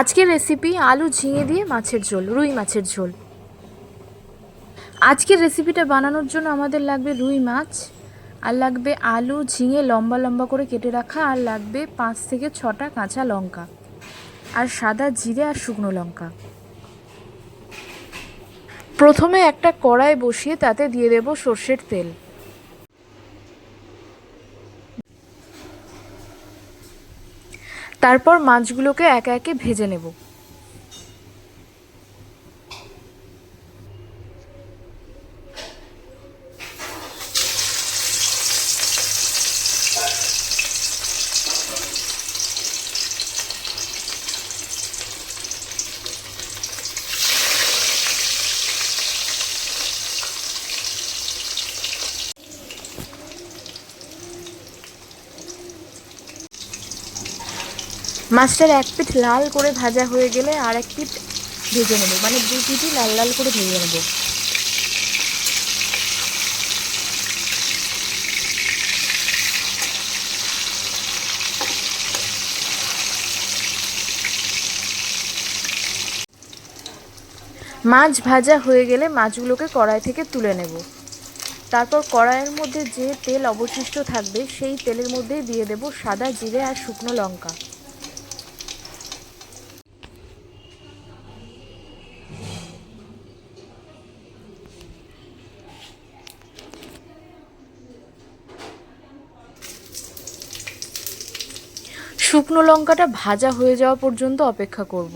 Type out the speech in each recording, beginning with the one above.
আজকের রেসিপি আলু ঝিঙে দিয়ে মাছের ঝোল, রুই মাছের ঝোল। আজকের রেসিপিটা বানানোর জন্য আমাদের লাগবে রুই মাছ, আর লাগবে আলু, ঝিঙে লম্বা লম্বা করে কেটে রাখা, আর লাগবে পাঁচ থেকে ছটা কাঁচা লঙ্কা, আর সাদা জিরে আর শুকনো লঙ্কা। প্রথমে একটা কড়াই বসিয়ে তাতে দিয়ে দেব সর্ষের তেল। তারপর মাছগুলোকে একে একে ভেজে নেব। মাছটার এক পিঠ লাল করে ভাজা হয়ে গেলে আর এক পিঠ ভেজে নেব। মানে দুই পিঠই লাল লাল করে ভেজে নেব। মাছ ভাজা হয়ে গেলে মাছগুলোকে কড়াই থেকে তুলে নেব। তারপর কড়াইয়ের মধ্যে যে তেল অবশিষ্ট থাকবে, সেই তেলের মধ্যেই দিয়ে দেব সাদা জিরে আর শুকনো লঙ্কা। শুকনো লঙ্কাটা ভাজা হয়ে যাওয়া পর্যন্ত অপেক্ষা করব।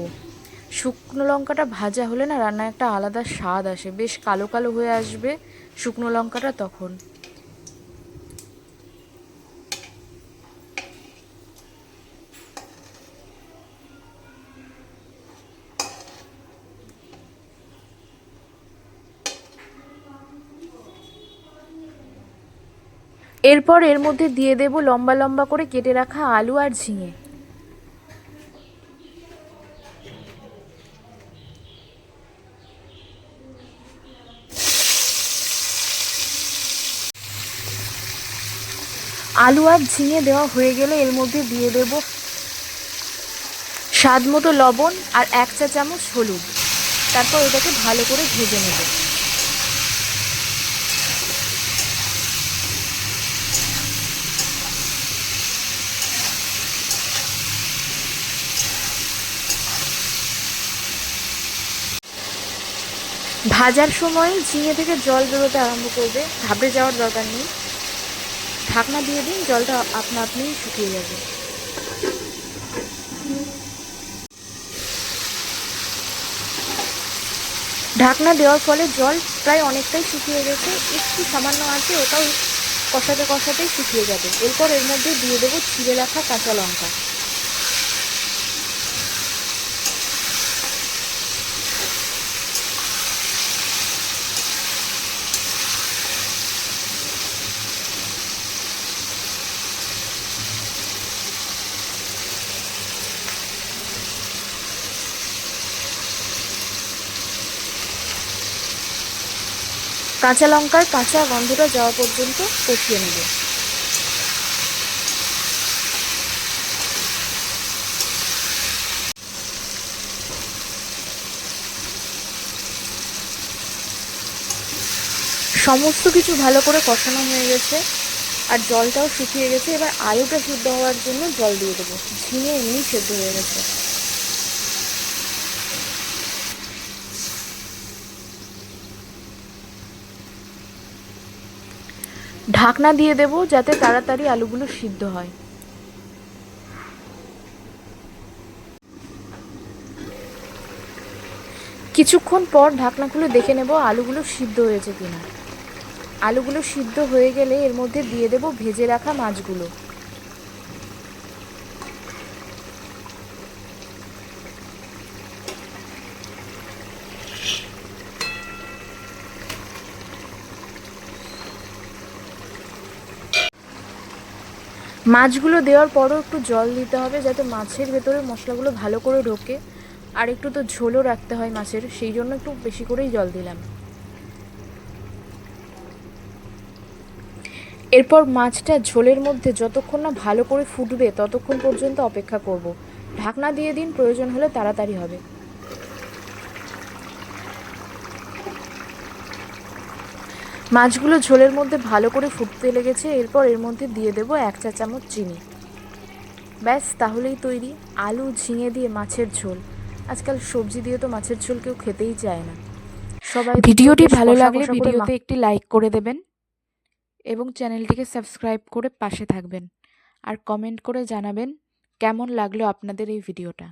শুকনো লঙ্কাটা ভাজা হলে না রান্নায় একটা আলাদা স্বাদ আসে, বেশ কালো কালো হয়ে আসবে শুকনো লঙ্কাটা তখন। এরপর এর মধ্যে দিয়ে দেব লম্বা লম্বা করে কেটে রাখা আলু আর ঝিঙে। আলু আর ঝিঙে দেওয়া হয়ে গেলে এর মধ্যে দিয়ে দেব স্বাদ মতো লবণ আর এক চা চামচ হলুদ। তারপর এটাকে ভালো করে ভেজে নেব। ভাজার সময় ঝিঙে থেকে জল বেরোতে আরম্ভ করবে। ঘাবড়ে যাওয়ার দরকার নেই। ঢাকনা দিয়ে দিন, জলটা আপনা আপনিই শুকিয়ে যাবে। ঢাকনা দেওয়ার ফলে জল প্রায় অনেকটাই শুকিয়ে গেছে। একটু সামান্য আছে, ওটাও কষাতে কষাতেই শুকিয়ে যাবে। এরপর এর মধ্যে দিয়ে দেবো ছিঁড়ে রাখা কাঁচা লঙ্কা। কাঁচা লঙ্কার কাঁচা গন্ধটা যাওয়া পর্যন্ত কষিয়ে নেব। সমস্ত কিছু ভালো করে কষানো হয়ে গেছে আর জলটাও শুকিয়ে গেছে। এবার আলুটা সিদ্ধ হওয়ার জন্য জল দিয়ে দেবো। ঝিঙে এমনি সেদ্ধ হয়ে গেছে। ঢাকনা দিয়ে দেব যাতে তাড়াতাড়ি আলুগুলো সিদ্ধ হয়। কিছুক্ষণ পর ঢাকনা খুলে দেখে নেব আলুগুলো সিদ্ধ হয়েছে কিনা। আলুগুলো সিদ্ধ হয়ে গেলে এর মধ্যে দিয়ে দেব ভেজে রাখা মাছগুলো। মাছগুলো দেওয়ার পরও একটু জল দিতে হবে যাতে মাছের ভেতরে মশলাগুলো ভালো করে ঢোকে। আর একটু তো ঝোলও রাখতে হয় মাছের, সেই জন্য একটু বেশি করেই জল দিলাম। এরপর মাছটা ঝোলের মধ্যে যতক্ষণ না ভালো করে ফুটবে ততক্ষণ পর্যন্ত অপেক্ষা করব। ঢাকনা দিয়ে দিন, প্রয়োজন হলে তাড়াতাড়ি হবে। মাছগুলো ঝোলের মধ্যে ভালো করে ফুটতে লেগেছে এরপর এর মধ্যে দিয়ে দেবো এক চা চামচ চিনি। ব্যাস তাহলেই তৈরি। আলু ঝিঙে দিয়ে মাছের ঝোল। আজকাল সবজি দিয়ে তো মাছের ঝোল কেউ খেতেই চায় না। সবাই ভিডিওটি ভালো লাগলে ভিডিওতে একটি লাইক করে দেবেন এবং চ্যানেলটিকে সাবস্ক্রাইব করে পাশে থাকবেন। আর কমেন্ট করে জানাবেন কেমন লাগল আপনাদের এই ভিডিওটা।